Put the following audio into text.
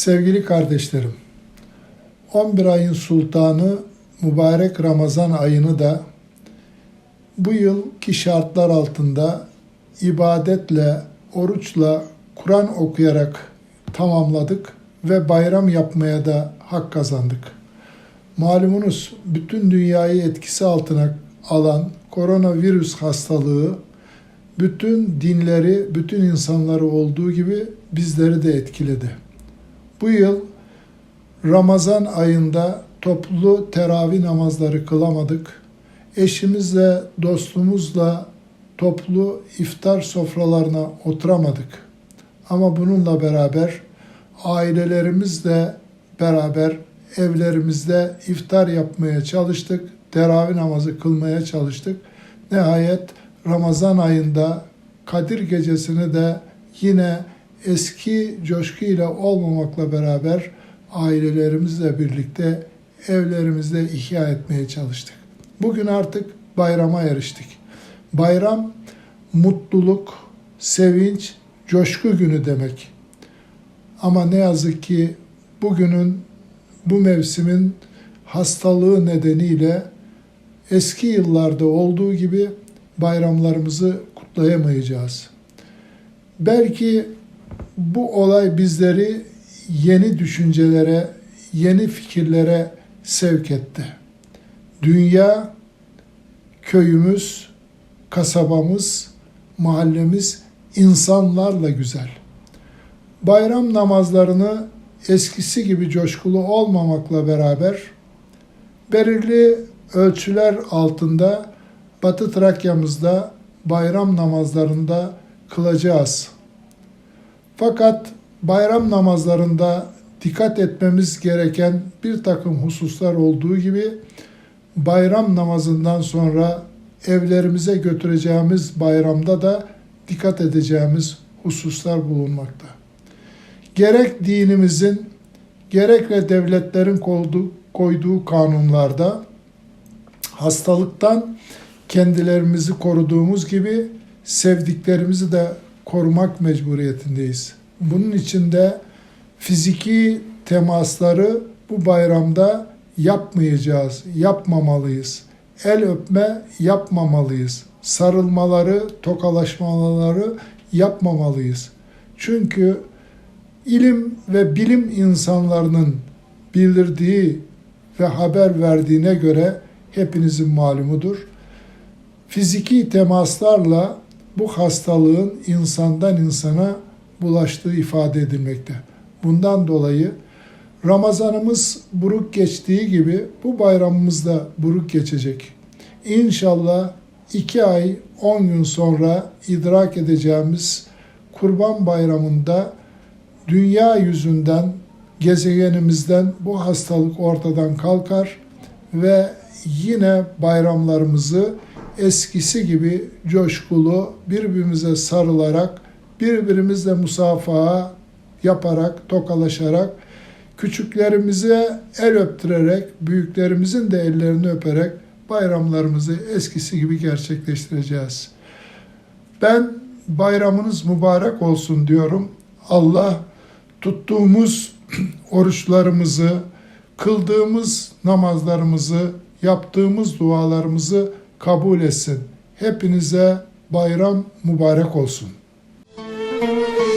Sevgili kardeşlerim, 11 ayın sultanı mübarek Ramazan ayını da bu yılki şartlar altında ibadetle, oruçla, Kur'an okuyarak tamamladık ve bayram yapmaya da hak kazandık. Malumunuz bütün dünyayı etkisi altına alan koronavirüs hastalığı bütün dinleri, bütün insanları olduğu gibi bizleri de etkiledi. Bu yıl Ramazan ayında toplu teravih namazları kılamadık. Eşimizle, dostumuzla toplu iftar sofralarına oturamadık. Ama bununla beraber ailelerimizle beraber evlerimizde iftar yapmaya çalıştık. Teravih namazı kılmaya çalıştık. Nihayet Ramazan ayında Kadir gecesini de yine eski coşkuyla olmamakla beraber ailelerimizle birlikte evlerimizde ihya etmeye çalıştık. Bugün artık bayrama eriştik. Bayram mutluluk, sevinç, coşku günü demek. Ama ne yazık ki bugünün bu mevsimin hastalığı nedeniyle eski yıllarda olduğu gibi bayramlarımızı kutlayamayacağız. Belki bu olay bizleri yeni düşüncelere, yeni fikirlere sevk etti. Dünya, köyümüz, kasabamız, mahallemiz insanlarla güzel. Bayram namazlarını eskisi gibi coşkulu olmamakla beraber belirli ölçüler altında Batı Trakya'mızda bayram namazlarında kılacağız. Fakat bayram namazlarında dikkat etmemiz gereken bir takım hususlar olduğu gibi bayram namazından sonra evlerimize götüreceğimiz bayramda da dikkat edeceğimiz hususlar bulunmakta. Gerek dinimizin gerekle devletlerin koyduğu, koyduğu kanunlarda hastalıktan kendilerimizi koruduğumuz gibi sevdiklerimizi de korumak mecburiyetindeyiz. Bunun için de fiziki temasları bu bayramda yapmayacağız, yapmamalıyız. El öpme yapmamalıyız. Sarılmaları, tokalaşmaları yapmamalıyız. Çünkü ilim ve bilim insanlarının bildirdiği ve haber verdiğine göre hepinizin malumudur. Fiziki temaslarla bu hastalığın insandan insana bulaştığı ifade edilmekte. Bundan dolayı Ramazanımız buruk geçtiği gibi bu bayramımız da buruk geçecek. İnşallah iki ay on gün sonra idrak edeceğimiz Kurban Bayramı'nda dünya yüzünden, gezegenimizden bu hastalık ortadan kalkar ve yine bayramlarımızı eskisi gibi coşkulu birbirimize sarılarak, birbirimizle musafaha yaparak, tokalaşarak, küçüklerimize el öptürerek, büyüklerimizin de ellerini öperek bayramlarımızı eskisi gibi gerçekleştireceğiz. Ben bayramınız mübarek olsun diyorum. Allah tuttuğumuz oruçlarımızı, kıldığımız namazlarımızı, yaptığımız dualarımızı kabul etsin. Hepinize bayram mübarek olsun. Thank you.